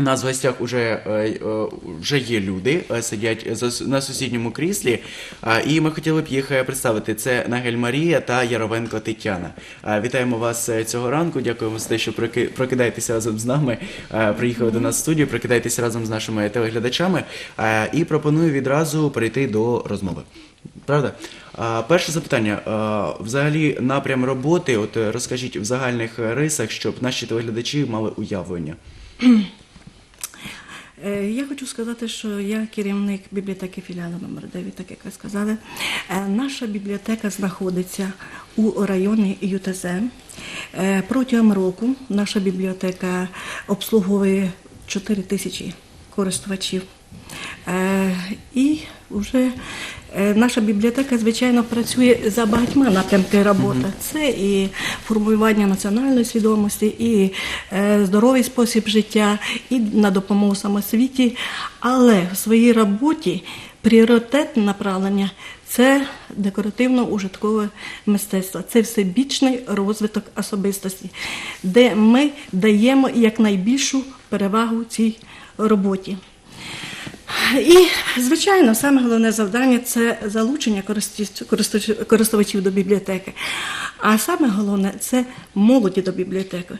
У нас в гостях уже, е, е, вже є люди, е, сидять на сусідньому кріслі, і ми хотіли б їх е, представити. Це Нагель Марія та Яровенко Тетяна. Вітаємо вас е, цього ранку. Дякуємо за те, що прокидаєтеся разом з нами. е, Приїхали до нас в студію, прокидаєтеся разом з нашими телеглядачами. Е, І пропоную відразу перейти до розмови. Правда? Перше запитання. Взагалі, напрям роботи, от е, розкажіть в загальних е, рисах, щоб наші телеглядачі мали уявлення. Е, Я хочу сказати, що я керівник бібліотеки філіалу номер 9, так як ви сказали. Е, Наша бібліотека знаходиться у районі ЮТЗ. Е, Протягом року наша бібліотека обслуговує 4 тисячі користувачів. І вже наша бібліотека, звичайно, працює за багатьма напрямками роботи. Це і формування національної свідомості, і е, здоровий спосіб життя, і на допомогу самосвіті. Але в своїй роботі пріоритетне направлення це декоративно-ужиткове мистецтво, це всебічний розвиток особистості, де ми даємо якнайбільшу перевагу цій роботі. І, звичайно, саме головне завдання це залучення користувачів- до бібліотеки. А саме головне це молоді до бібліотеки.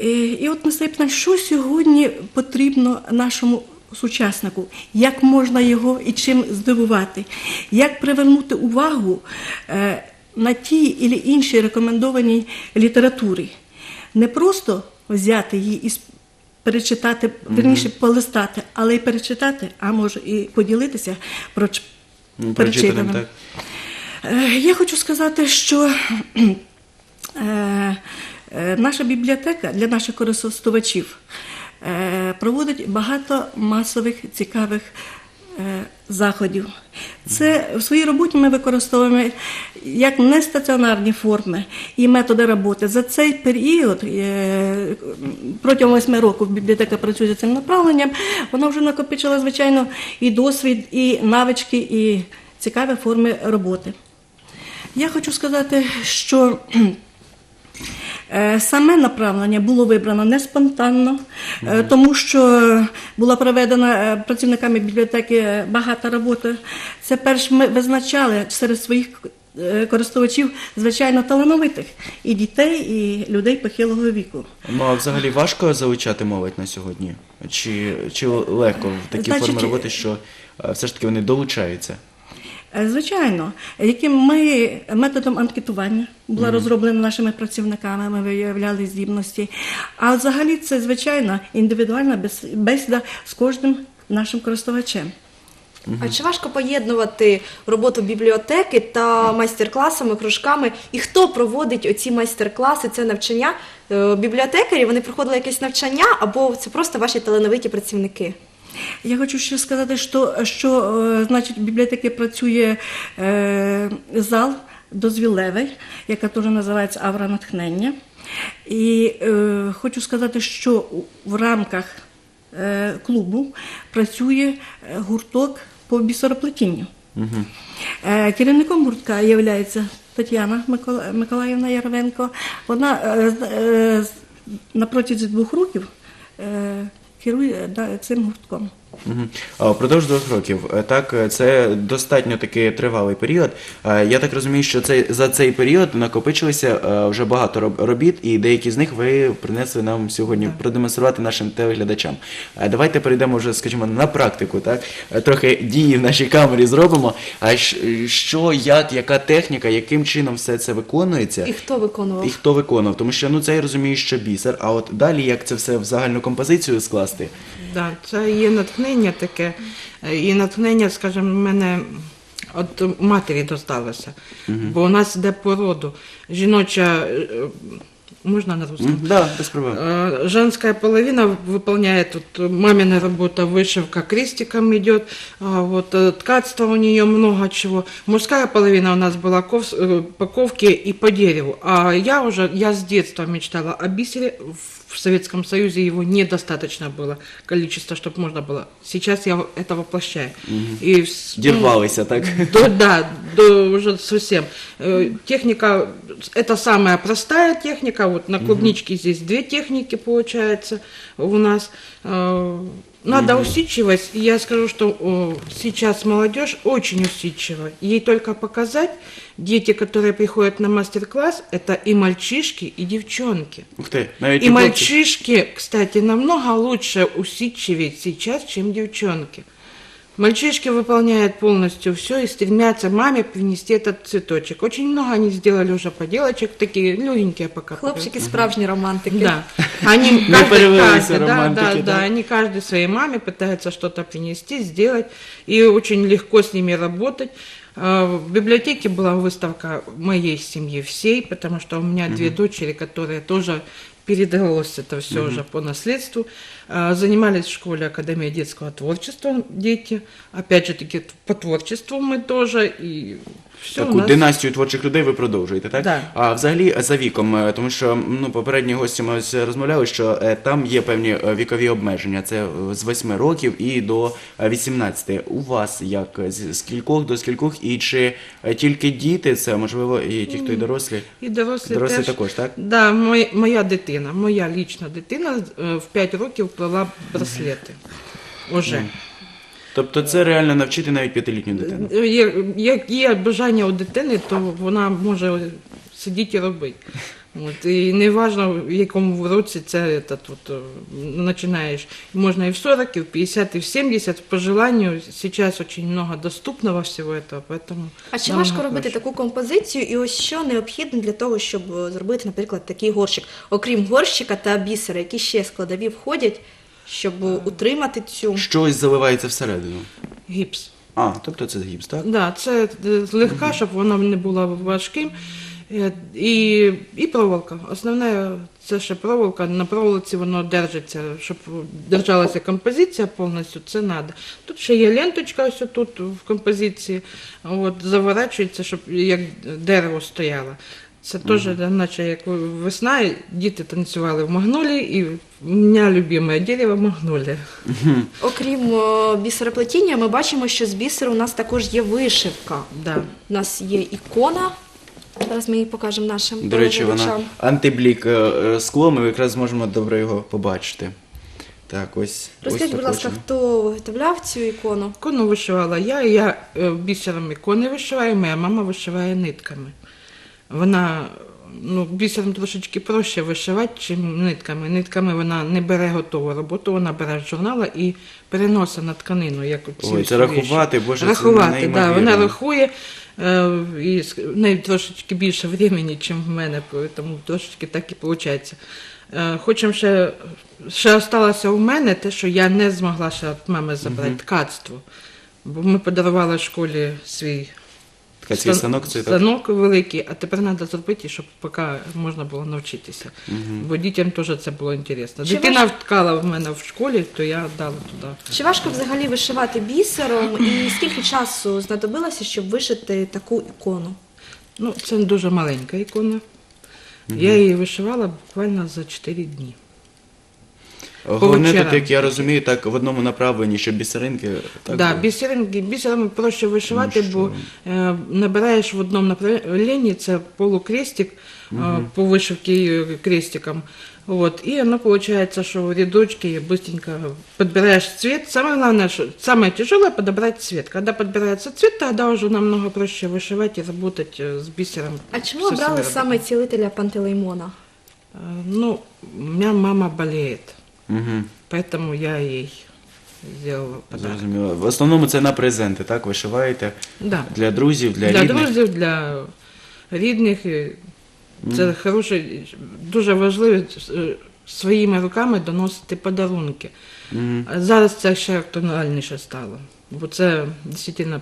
І, і от питання, що сьогодні потрібно нашому сучаснику, як можна його і чим здивувати, як привернути увагу е, на ті і інші рекомендовані літературі. Не просто взяти її перечитати, верніше полистати, але й перечитати, а може і поділитися про Прочитаним, так. Е, Я хочу сказати, що е, е, наша бібліотека для наших користувачів проводить багато масових цікавих заходів. Це в своїй роботі ми використовуємо як нестаціонарні форми і методи роботи. За цей період, е, протягом восьми років бібліотека працює за цим направленням, вона вже накопичила, звичайно, і досвід, і навички, і цікаві форми роботи. Я хочу сказати, що саме направлення було вибрано не спонтанно, е, тому що була проведена е, працівниками бібліотеки багато роботи. Це перш ми визначали серед своїх е, користувачів, звичайно, талановитих і дітей, і людей похилого віку. Ну а взагалі важко залучати молодь на сьогодні? Чи, чи легко в такі Значить, форми роботи, що е, все ж таки вони долучаються? Е, Звичайно, яким ми методом анкетування була розроблена нашими працівниками, ми виявляли здібності. А взагалі це звичайно індивідуальна бес- бесіда з кожним нашим користувачем. А чи важко поєднувати роботу бібліотеки та майстер-класами, кружками? І хто проводить оці майстер-класи, це навчання? Е, Бібліотекарі вони проходили якесь навчання або це просто ваші талановиті працівники? Я хочу ще сказати, що, що е, значить, в бібліотеці працює е, зал дозвілевий, яка теж називається Авра натхнення. І е, хочу сказати, що в рамках е, клубу працює е, гурток по бісероплетінню. Е, Керівником гуртка є Тетяна Микола- Миколаївна Яровенко. Вона е, е, на протязі двох років е, керує да, цим гуртком. Мгм. А, Впродовж двох років. Е, Так, е, це достатньо таки тривалий період. Е, Я так розумію, що цей, за цей період накопичилося е, вже багато робіт, і деякі з них ви принесли нам сьогодні продемонструвати нашим телеглядачам. Давайте перейдемо вже, скажімо, на практику, так? Трохи дії в нашій камері зробимо. А що, як, яка техніка, яким чином все це виконується? І хто виконував? І хто виконував? Тому що ну це я розумію, що бісер. А от далі як це все в загальну композицію скласти? Да, це є натхнення таке. Е, І натхнення, скажімо, в мене від матері досталося. Бо у нас йде по роду. Жіноча, е, можна на русском? М, Да, без проблем. Э, Женская половина выполняет тут мамина работа, вышивка крестиком идет, а вот э, ткацтва у нее много чего. Мужская половина у нас была ков- э, по ковке и по дереву. А я уже, я с детства мечтала о бисере в в Советском Союзе его недостаточно было количества, чтобы можно было. Сейчас я это воплощаю. И с- ну, Дірвалися, так? до, да, до уже совсем. Э, Техника, это самая простая техника. Вот на клубничке здесь две техники получается у нас. Э, Надо усидчивость. И я скажу, что о, сейчас молодежь очень усидчива. Ей только показать, дети, которые приходят на мастер-класс, это и мальчишки, и девчонки. Ух ти, навіть И і хлопці. мальчишки, кстати, намного лучше усидчивее сейчас, чем девчонки. Мальчишки выполняют полностью все и стремятся маме принести этот цветочек. Очень много они сделали уже поделочек, такие легенькие пока. Хлопчики справжні романтики. Да. Они Не каждый, перевелись каждый, да, романтики, да, да. да, они каждый своей маме пытается что-то принести, сделать, и очень легко с ними работать. А, В библиотеке была выставка моей семьи всей, потому что у меня две дочери, которые тоже передалось это все уже по наследству. Занимались в школе Академия детского творчества дети. Опять же таки по творчеству мы тоже. И все Таку династію творчих людей ви продовжуєте, так? Да. А взагалі за віком, е, тому що ну, попередні гості ми ось розмовляли, що е, там є певні е, вікові обмеження. Це е, з 8 років і до е, 18. У вас як Е, з кількох до скількох? І чи е, тільки діти, це можливо і ті, хто і дорослі? І дорослі, Дорослі теж. також, так? Да, моя, моя дитина, моя лічна дитина е, в 5 років плела браслети. Уже. Тобто це реально навчити навіть п'ятилітню дитину. Е, як є бажання у дитини, то вона може сидіти і робити. От, і не важно, в якому році це этот, от, е, починаєш. Можна і в 40, і в 50, і в 70. По желанию, сейчас очень много доступного всего этого, поэтому... А чи намного важко робити проще. таку композицію? І ось що необхідно для того, щоб е, зробити, наприклад, такий горщик, окрім горщика та бісера, які ще складові входять, щоб е, утримати цю Щось заливається всередину. Гіпс. А, тобто це гіпс, так? Да, це е, злегка, щоб воно не було важким. Е, І, і проволока. Основне це ще проволока. На проволоці воно держиться, щоб держалася композиція повністю, це треба. Тут ще є ленточка, ось тут в композиції, от, заворачується, щоб як дерево стояло. Це теж, наче як весна, діти танцювали в магнолії, і в мене любиме дерево магнолія. окрім бісероплетіння, ми бачимо, що з бісеру у нас також є вишивка. Да. У нас є ікона. Зараз ми її покажемо нашим До речі, вона антиблік е, е, скло, ми якраз зможемо добре його побачити. Так, ось. Розкажіть, будь ласка, хто виготовляв цю ікону? Ікону вишивала я, я е, бісером ікони вишиваю, моя мама вишиває нитками. Вона ну, бісером трошечки проще вишивати, ніж нитками. Нитками вона не бере готову роботу, вона бере з журнала і переносить на тканину. Як Ой, це рахувати. Боже, це рахувати, да, вона рахує. Е, І навіть трошечки більше времени, ніж в мене, тому трошечки так і виходить. Хочемо ще, ще осталося у мене те, що я не змогла ще від мами забрати ткацтво. Бо ми подарували школі свій Ткацький стан- станок, це станок великий, а тепер треба зробити, щоб поки можна було навчитися. Бо дітям теж це було цікаво. Чи Дитина ваш- вткала в мене в школі, то я дала туди. Чи важко взагалі вишивати бісером? І скільки часу знадобилося, щоб вишити таку ікону? Ну, це дуже маленька ікона. Я її вишивала буквально за 4 дні. Головне вечорам. тут, як я розумію, так в одному направленні, щоб бісеринки. Так, да, були. бісеринки, бісерами проще вишивати, Ну, бо е, набираєш в одному направленні, це полукрестик е, по вишивці е, крестиком. Вот, и оно получается, что в рядочке быстренько подбираешь цвет. Самое главное, что самое тяжелое подобрать цвет. Когда подбирается цвет, тогда уже намного проще вышивать и работать э, с бисером. А чому Всё обрали своє саме цілителя Пантелеймона? Э, Ну, у меня мама болеет, Угу. поэтому я ей сделала подарок. Зрозуміло. В основному це на презенти, так? Вишиваєте Да. для друзів, для, Для рідних. друзів, для рідних. і Це хороше, дуже важливо е, своїми руками доносити подарунки. А Зараз це ще актуальніше стало, бо це дійсно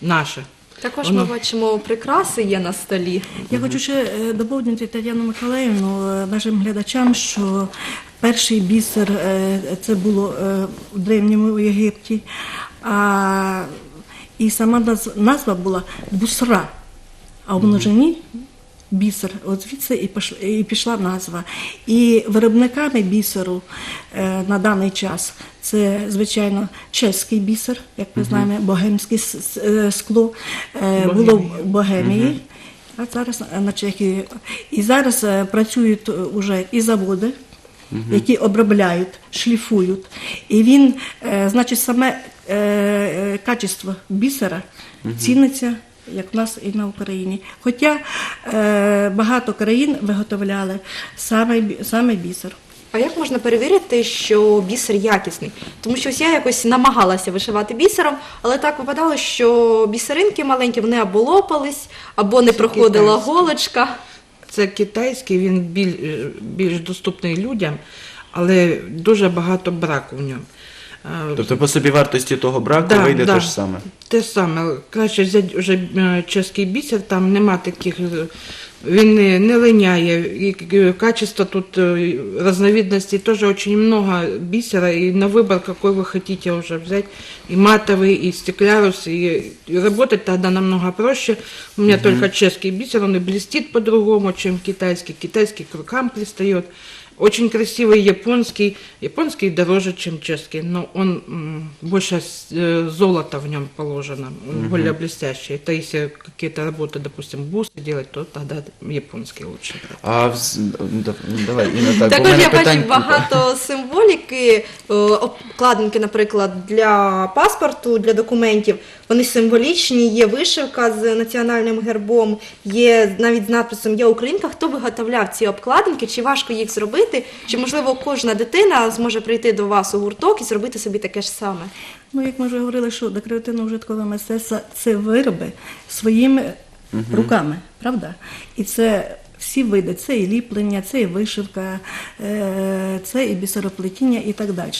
наше. Також Воно- ми бачимо прикраси є на столі. Я хочу ще е, доповнити Тетяну Миколаївну е, нашим глядачам, що перший бісер е, це було е, в древньому Єгипті, а і сама назва була бусра, а в множині Бісер, от звідси і пішла, і пішла назва. І виробниками бісеру е, на даний час це, звичайно, чеський бісер, як ми знаємо, богемське скло було в Богемії, а зараз на Чехії. І зараз працюють вже і заводи, які обробляють, шліфують. І він, е, значить, саме е, е, качество бісера ціниться. Як в нас і на Україні. Хоча е, багато країн виготовляли саме, саме бісер. А як можна перевірити, що бісер якісний? Тому що ось я якось намагалася вишивати бісером, але так випадало, що бісеринки маленькі вони або лопались, або не проходила голочка. Це китайський, він біль, е, більш доступний людям, але дуже багато браку в ньому. Е, Тобто по собі вартості того браку Да, вийде да. те ж саме. Те саме. Краще взяти вже е, чеський бісер, там нема таких, він не, не линяє. І е, качество тут е, разновидностей тоже очень много бисера, и на выбор, какой вы хотите уже взять. И матовый, и стеклярус, и, и работать тогда намного проще. У меня только чешский бисер, он и блестит по-другому, чем китайский. Китайский к рукам пристает. Очень красивый японский. Японский дороже, чем чешский, но он м, больше с- э, золота в нем положено, он более блестящий. Это если какие-то работы, допустим, бусы делать, то тогда японский лучше. брать. А вз- да- давай, Інна, так, бо в Також мене я бачу питань. багато символіки, е, обкладинки, наприклад, для паспорту, для документів. Вони символічні, є вишивка з національним гербом, є навіть з надписом Я Українка. Хто виготовляв ці обкладинки? Чи важко їх зробити? Чи можливо кожна дитина зможе прийти до вас у гурток і зробити собі таке ж саме? Ну, як ми вже говорили, що декоративно-ужиткове мистецтво це вироби своїми руками, правда? І це всі види, це і ліплення, це і вишивка, е, це і бісероплетіння і так далі.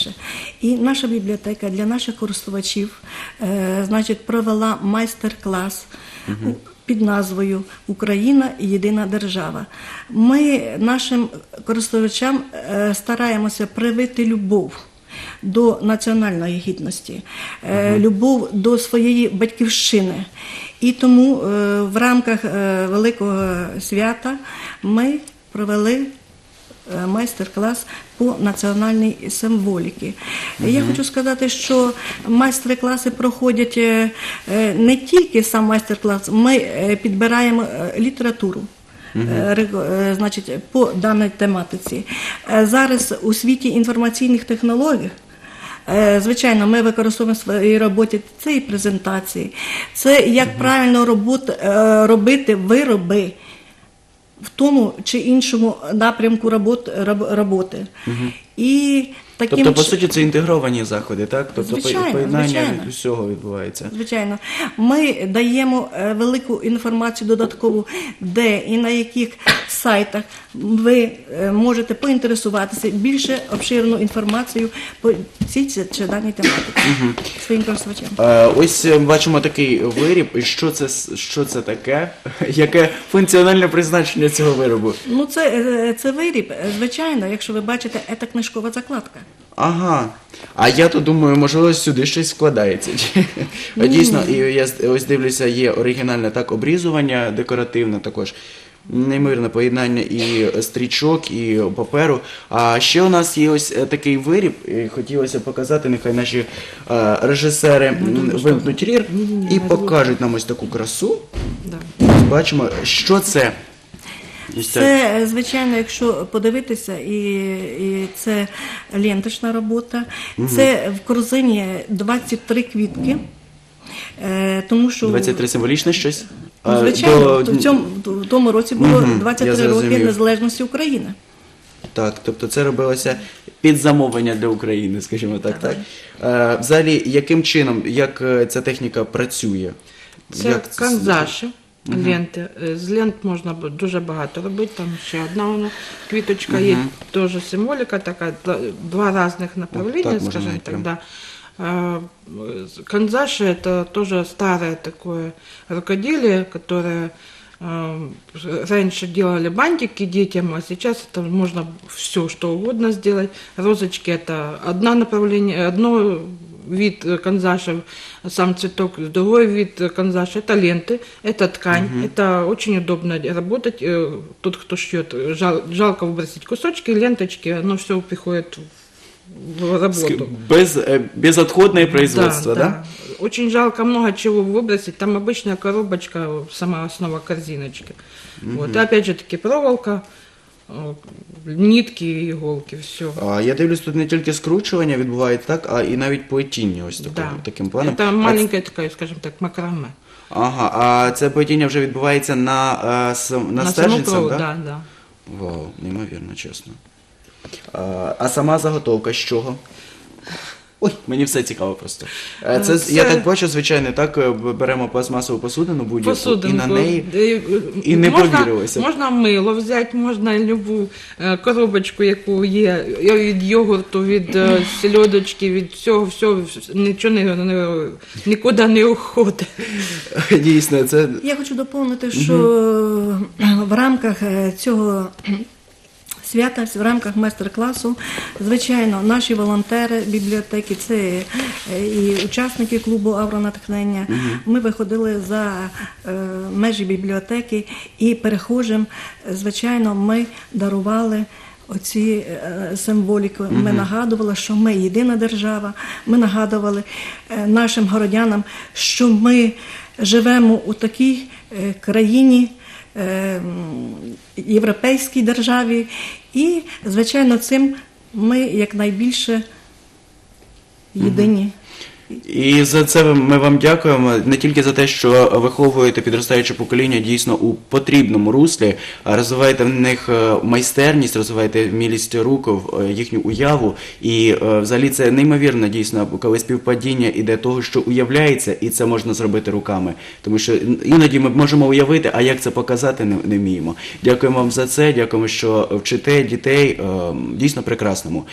І наша бібліотека для наших користувачів е, значить, провела майстер-клас. у- Під назвою Україна єдина держава. Ми нашим користувачам е, стараємося привити любов до національної гідності, ага. любов до своєї батьківщини. І тому е, в рамках е, Великого свята ми провели е, майстер-клас по національній символіки. Я хочу сказати, що майстер-класи проходять е, е, не тільки сам майстер-клас, ми е, підбираємо е, літературу. е, е, Значить, по даній тематиці. Е, Зараз у світі інформаційних технологій Е, Звичайно, ми використовуємо в своїй роботі це і презентації, це як правильно робот, е, робити вироби в тому чи іншому напрямку робот, роб- роботи. І таким Тобто, по суті, це інтегровані заходи, так? Тобто Звичайно, поєднання звичайно. всього відбувається. Звичайно, ми даємо е, велику інформацію додаткову, де і на яких сайтах ви е, можете поінтересуватися більше обширну інформацію по цій чи даній тематиці своїм користувачам. Е, Ось бачимо такий виріб. І Що це, що це таке? Яке функціональне призначення цього виробу? Ну, це, це виріб. Звичайно, якщо ви бачите, це книжкова закладка. Ага. А я то думаю, можливо, сюди щось вкладається. Чи- Дійсно, і я ось дивлюся, є оригінальне так обрізування, декоративне також. Неймовірне поєднання і стрічок, і паперу. А ще у нас є ось е, такий виріб, і хотілося показати, нехай наші е, режисери вимкнуть рір і покажуть нам ось таку красу. Да. Бачимо, що це. Ось ця- Це, звичайно, якщо подивитися, і, і це ленточна робота, це в корзині 23 квітки. Е, тому що 23 символічне щось. Ну, звичайно, до- в, цьому, в тому році було Мгм, 23 роки незалежності України. Так, тобто це робилося під замовлення для України, скажімо так. так? Е, взагалі, яким чином, як е, ця техніка працює? Це Як це- канзаші, ленти. Е, З лент можна бу- дуже багато робити. Там ще одна вона квіточка є, теж символіка така, два- два різних направлення, так можна скажімо навіть так. прям. Да. А, э, Канзаши это тоже старое такое рукоделие, которое Э, Раньше делали бантики детям, а сейчас это можно все, что угодно сделать. Розочки это одно направление, одно вид э, канзаша, сам цветок, другой вид э, канзаша, это ленты, это ткань, это очень удобно работать. Э, Тот, кто шьет, жал- жалко выбросить кусочки, ленточки, оно все приходит в Ск- работу. Без, е, безотходне производство, да? да? Очень жалко много чего выбросить. Там обычная коробочка, сама основа корзиночки. Вот. И опять же таки проволока, э, і іголки. все. А, я дивлюсь, тут не тільки скручування відбувається, так, а і навіть плетіння ось таким, Да. таким планом. Это А маленькая скажімо так, макраме. Ага, а це плетіння вже відбувається на, е, сам- на, стержницях, провод, да? да, да. Вау, неймовірно, чесно. А, а сама заготовка з чого? Ой, мені все цікаво просто. Е, Це, Це- я так бачу, звичайно, так е, беремо пластмасову посудину будь-яку, Посудинку. і на неї. Е, і не можна, повірилося. Можна мило взяти, можна любу е, коробочку, яку є, від йогурту, від е, сельодочки, від всього, всього, нічого не, не, нікуди не уходить. Дійсно, це Я хочу доповнити, що в рамках е, цього свята, в рамках майстер-класу, звичайно, наші волонтери бібліотеки, це е, і учасники клубу Авронатхнення. Ми виходили за е, межі бібліотеки і перехожим, звичайно, ми дарували. Оці е, символіки ми нагадували, що ми єдина держава. Ми нагадували нашим городянам, що ми живемо у такій країні, європейській державі, і, звичайно, цим ми якнайбільше єдині. І за це ми вам дякуємо не тільки за те, що виховуєте підростаюче покоління дійсно у потрібному руслі, а розвиваєте в них е, майстерність, розвиваєте вмілість рук, е, їхню уяву. І е, взагалі це неймовірно дійсно, коли співпадіння іде того, що уявляється, і це можна зробити руками. Тому що іноді ми можемо уявити, а як це показати, не, не вміємо. Дякуємо вам за це. Дякуємо, що вчите дітей е, дійсно прекрасному.